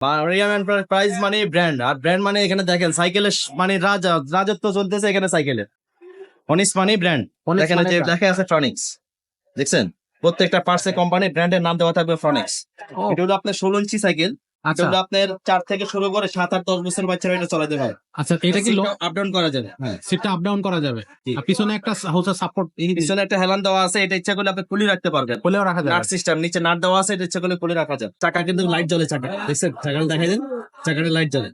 Mariam price মানে brand আর brand মানে এখানে দেখেন সাইকেলের মানে রাজা রাজত্ব চলতেছে এখানে সাইকেলের অনিস মানে ব্র্যান্ড এখানে যে দেখে আছে ট্রনিক্স দেখছেন? প্রত্যেকটা পার্সে কোম্পানি ব্র্যান্ডের নাম দেওয়া থাকবে ফ্রনিক্স এটা হলো আপনার ষোলো ইঞ্চি সাইকেল আচ্ছা। আপনার চার থেকে শুরু করে সাত আট দশ বছর বাচ্চারা এটা চালাতে পারে আচ্ছা এটা কি আপ ডাউন করা যাবে। হ্যাঁ। সিটটা আপ ডাউন করা যাবে। পিছনে একটা হচ্ছে সাপোর্ট পিছনে একটা হেলান দেওয়া আছে এটা ইচ্ছা করলে আপনি খুলে রাখতে পারবেন। বলেও রাখা যাবে। নাট সিস্টেম নিচে নাট দেওয়া আছে এটা ইচ্ছা করলে খুলে রাখা যায় চাকা কিন্তু লাইট জ্বলে চাকা। দেখছেন? চাকাটা দেখাই দেন। চাকাটা লাইট জ্বলে।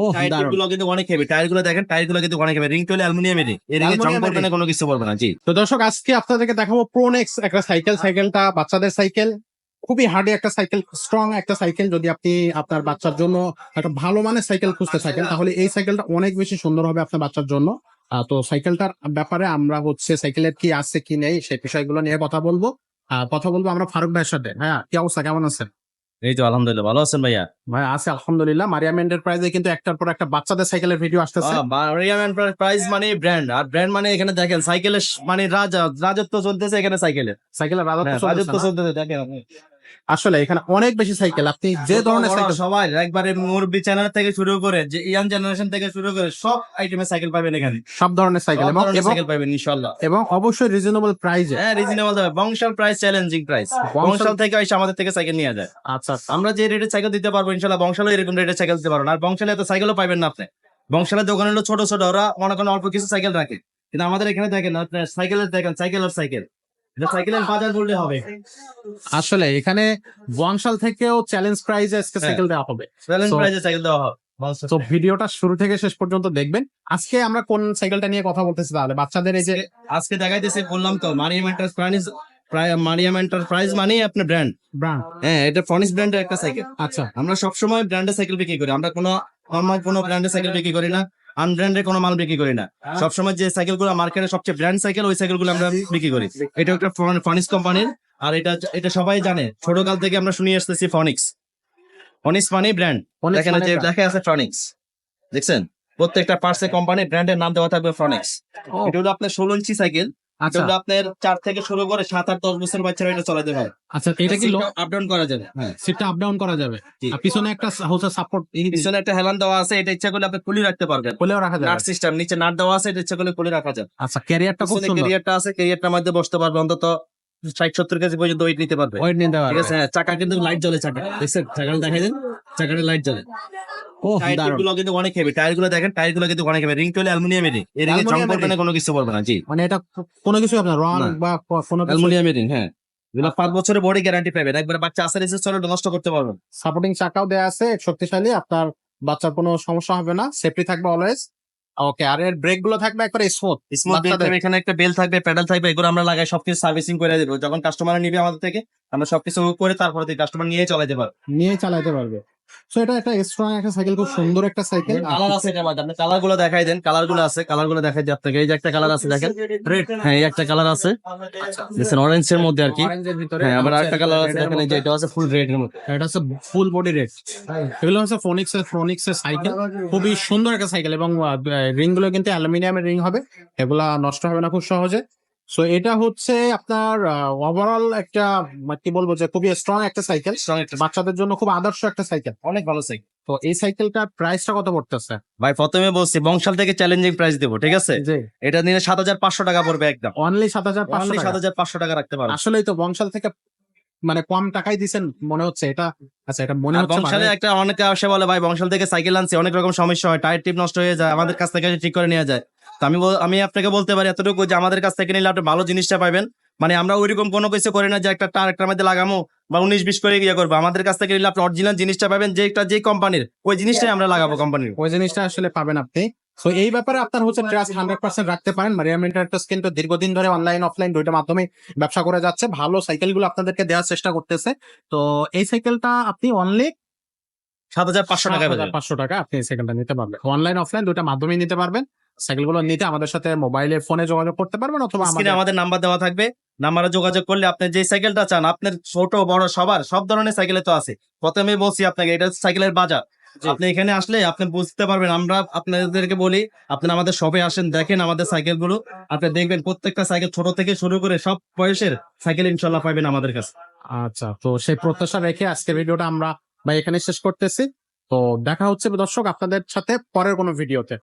ও টায়ার কিন্তু অনেক হেভি টায়ারগুলো দেখেন টায়ারগুলো কিন্তু অনেক হেভি রিং টলে অ্যালুমিনিয়ামের এর জং Aluminium পড়বে না ring। কোনো কিছু পড়বে না জি। তো দর্শক আজকে আপনাদেরকে দেখাবো প্রোনেক্স একটা সাইকেল সাইকেলটা বাচ্চাদের সাইকেল খুবই হার্ডি একটা সাইকেল স্ট্রং একটা সাইকেল যদি আপনি আপনার বাচ্চার জন্য একটা ভালো মানের সাইকেল খুঁজতে থাকেন তাহলে এই সাইকেলটা অনেক বেশি সুন্দর হবে আপনার বাচ্চার জন্য। তো সাইকেলটার ব্যাপারে আমরা হচ্ছে সাইকেলের কি আছে কি নেই সেই বিষয়গুলো নিয়ে কথা বলব। কথা বলব আমরা ফারুক ভাইয়ের সাথে। হ্যাঁ কি অবস্থা? কেমন আছেন? এই তো আলহামদুলিল্লাহ ভালো আছেন ভাইয়া? ভাই আছে আলহামদুলিল্লাহ। মারিয়াম এন্টারপ্রাইজে কিন্তু একটার পর একটা বাচ্চাদের সাইকেলের ভিডিও আসতেছে। মারিয়াম প্রাইস মানে ব্র্যান্ড আর ব্র্যান্ড মানে এখানে দেখেন সাইকেলের মানে রাজা রাজত্ব চলতেছে এখানে সাইকেলের সাইকেলের রাজত্ব হ্যাঁ, চলতেছে রাজত্ব চলতেছে দেখেন। আসলে এখানে অনেক বেশি সাইকেল। আপনি যে ধরনের সাইকেল সবাই একবারে মুরব্বি চ্যানেল থেকে শুরু করে যে ইয়াং জেনারেশন থেকে শুরু করে সব আইটেমের সাইকেল পাবেন এখানে। সব ধরনের সাইকেল এবং সাইকেল পাবেন ইনশাআল্লাহ। এবং অবশ্যই রিজনেবল প্রাইজে হ্যাঁ রিজনেবল হবে Bangshal price challenging price Bangshal থেকে এসে আমাদের থেকে সাইকেল নিয়ে যায়। আচ্ছা আমরা যে রেটে সাইকেল দিতে পারব ইনশাল্লাহ বংশালে এরকম রেটে সাইকেল দিতে পারব না। আর বংশালে এত সাইকেলও পাইবেন না আপনি। বংশালের দোকানে হলো ছোট ছোট। ওরা মনে করেন অল্প কিছু সাইকেল রাখে। কিন্তু আমাদের এখানে দেখেন সাইকেলের দেখেন সাইকেল আর সাইকেল। এটা সাইকেলের বাজার বললে হবে। আসলে এখানে বংশাল থেকেও চ্যালেঞ্জ প্রাইজে আজকে হ্যাঁ। সাইকেল দেওয়া হবে। চ্যালেঞ্জ সাইকেল দেওয়া হবে তো ভিডিওটা শুরু থেকে শেষ পর্যন্ত দেখবেন। আজকে আমরা কোন সাইকেলটা নিয়ে কথা বলতেছি তাহলে? বাচ্চাদের এই যে আজকে দেখাইতেছি বললাম তো মারিয়াম এন্টারপ্রাইজ প্রায় মারিয়াম এন্টারপ্রাইজ মানেই আপনার ব্র্যান্ড ব্র্যান্ড হ্যাঁ এটা ফনিস ব্র্যান্ডের একটা সাইকেল। আচ্ছা। আমরা সবসময় ব্র্যান্ডের সাইকেল বিক্রি করি। আমরা কোনো নর্মাল কোনো ব্র্যান্ডের সাইকেল বিক্রি করি না। আনব্র্যান্ডের কোনো মাল বিক্রি করি না। সবসময় যে সাইকেলগুলো মার্কেটে সবচেয়ে ব্র্যান্ড সাইকেল ওই সাইকেলগুলো আমরা বিক্রি করি। এটা একটা ফনিক্স কোম্পানির আর এটা এটা সবাই জানে। ছোটকাল থেকে আমরা শুনিয়ে আসতেছি ফনিক্স ফনিক্স মানে ব্র্যান্ড দেখেন যে দেখে আছে ফনিক্স দেখছেন? প্রত্যেকটা পার্সে কোম্পানি ব্র্যান্ডের নাম দেওয়া থাকবে ফনিক্স এটা হলো আপনার ষোলো ইঞ্চি সাইকেল আচ্ছা। আপনার চার থেকে শুরু করে সাত আট দশ বছর বাচ্চারা এটা চালাতে আচ্ছা এটা কি আপ ডাউন করা যাবে। হ্যাঁ। সিটটা আপ ডাউন করা যাবে। আর পিছনে একটা সাপোর্ট পিছনে একটা হেলান দেওয়া আছে এটা ইচ্ছা করলে আপনি খুলে রাখতে পারবেন। রাখা যাবে। নাট সিস্টেম নিচে নাট দেওয়া আছে এটা ইচ্ছা করলে খুলে রাখা যায় আচ্ছা ক্যারিয়ারটা খুব পিছনে সুন্দর। ক্যারিয়ারটা আছে ক্যারিয়ারটার মধ্যে বসতে পারবে অন্তত ষাট সত্তর কেজি পর্যন্ত ওয়েট নিতে পারবে। ওয়েট নিতে ঠিক আছে হ্যাঁ, চাকা কিন্তু লাইট জ্বলে চাকা। দেখছেন? চাকাটা দেখাই দেন। চাকাটা লাইট জ্বলে। কিন্তু অনেক হেভি দেখেন কিন্তু অনেক হেভি রিং টলে অ্যালুমিনিয়ামের এর জং Aluminium না কোনো কিছু পড়বে না জি। মানে এটা কোনো কিছু আপনার রং বা কোনো অ্যালুমিনিয়ামের রিং হ্যাঁ। এগুলো পাঁচ বছরের বডি গ্যারান্টি পাবেন। একবার বাচ্চা আসার এসে চলে নষ্ট করতে পারবেন। সাপোর্টিং চাকাও দেওয়া আছে শক্তিশালী। আপনার বাচ্চার কোনো সমস্যা হবে না। সেফটি থাকবে অলওয়েজ ওকে আর এর ব্রেকগুলো থাকবে একবারে স্মুথ স্মুথ বাচ্চাদের- থাকবে এখানে একটা বেল থাকবে প্যাডেল থাকবে এগুলো আমরা লাগাই সবকিছু সার্ভিসিং করে দেবো। যখন কাস্টমার নিবে আমাদের থেকে আমরা সবকিছু করে তারপরে কাস্টমার নিয়ে চলাইতে পারব। নিয়ে চালাতে পারবে। সো এটা একটা স্ট্রং একটা সাইকেল খুব সুন্দর একটা সাইকেল কালার আছে এটার মধ্যে আপনি কালারগুলো দেখাই দেন কালারগুলো আছে কালারগুলো দেখাই দিই আপনাকে। এই যে একটা কালার আছে দেখেন। রেড হ্যাঁ এই একটা কালার আছে। দেখছেন অরেঞ্জ এর মধ্যে আর কি। হ্যাঁ আবার হচ্ছে একটা কালার আছে দেখেন এই যে এটা আছে ফুল রেড এর মধ্যে। এটা হচ্ছে ফুল বডি রেড এগুলো হচ্ছে ফোনিক্স এর ফোনিক্স এর সাইকেল খুবই সুন্দর একটা সাইকেল এবং রিংগুলো কিন্তু অ্যালুমিনিয়ামের রিং হবে। এগুলা নষ্ট হবে না খুব সহজে। সো এটা হচ্ছে আপনার ওভারঅল একটা কি বলব যে খুবই স্ট্রং একটা সাইকেল বাচ্চাদের জন্য খুব আদর্শ একটা সাইকেল অনেক ভালো সাইকেল তো এই সাইকেলটার প্রাইসটা কত পড়তেছে? ভাই প্রথমে বলছি বংশাল থেকে চ্যালেঞ্জিং প্রাইস দেবো ঠিক আছে? এটা নিয়ে সাত হাজার পাঁচশো টাকা পড়বে একদম। অনলি সাত হাজার পাঁচশো সাত হাজার পাঁচশো টাকা রাখতে পারো আসলেই তো বংশাল থেকে মানে কম টাকাই দিছেন মনে হচ্ছে? এটা আচ্ছা এটা মনে হচ্ছে বংশালে মানে- একটা অনেকে আসে বলে ভাই বংশাল থেকে সাইকেল আনছি অনেক রকম সমস্যা হয় টায়ার টিপ নষ্ট হয়ে যায় আমাদের কাছ থেকে ঠিক করে নেওয়া যায়। তো আমি আমি আপনাকে বলতে পারি এতটুকু যে আমাদের কাছ থেকে নিলে আপনি ভালো জিনিসটা পাবেন। মানে আমরা ওইরকম কোনো কিছু করি না যে একটা টার একটার মধ্যে লাগামো বা উনিশ বিশ করে ইয়ে করব। আমাদের কাছ থেকে নিলে আপনি অরিজিনাল জিনিসটা পাবেন যে একটা যে কোম্পানির ওই জিনিসটাই আমরা লাগাবো কোম্পানির ওই জিনিসটা আসলে পাবেন আপনি। তো এই ব্যাপারে আপনার হচ্ছে ট্রাস্ট হান্ড্রেড পার্সেন্ট রাখতে পারেন। মারিয়াম ইন্টারটেস কিন্তু দীর্ঘদিন ধরে অনলাইন অফলাইন দুইটা মাধ্যমে ব্যবসা করে যাচ্ছে। ভালো সাইকেলগুলো আপনাদেরকে দেওয়ার চেষ্টা করতেছে। তো এই সাইকেলটা আপনি অনলি সাত হাজার পাঁচশো টাকা। পাঁচশো টাকা আপনি এই সাইকেলটা নিতে পারবেন। অনলাইন অফলাইন দুইটা মাধ্যমে নিতে পারবেন। সাইকেলগুলো নিতে আমাদের সাথে মোবাইলে ফোনে যোগাযোগ করতে পারবেন অথবা আমাদের নাম্বার দেওয়া থাকবে। নাম্বারে যোগাযোগ করলে আপনি যে সাইকেলটা চান আপনার ছোট বড় সবার সব ধরনের সাইকেলে তো আছে। প্রথমে বলছি আপনাকে এটা হচ্ছে সাইকেলের বাজার। আপনি এখানে আসলে আপনি বুঝতে পারবেন আমরা আপনাদেরকে বলি আপনি আমাদের সবে আসেন দেখেন আমাদের সাইকেলগুলো আপনি দেখবেন প্রত্যেকটা সাইকেল ছোট থেকে শুরু করে সব বয়সের সাইকেল ইনশাল্লাহ পাবেন আমাদের কাছে। আচ্ছা তো সেই প্রত্যাশা রেখে আজকে ভিডিওটা আমরা বা এখানে শেষ করতেছি। তো দেখা হচ্ছে দর্শক আপনাদের সাথে পরের কোনো ভিডিওতে।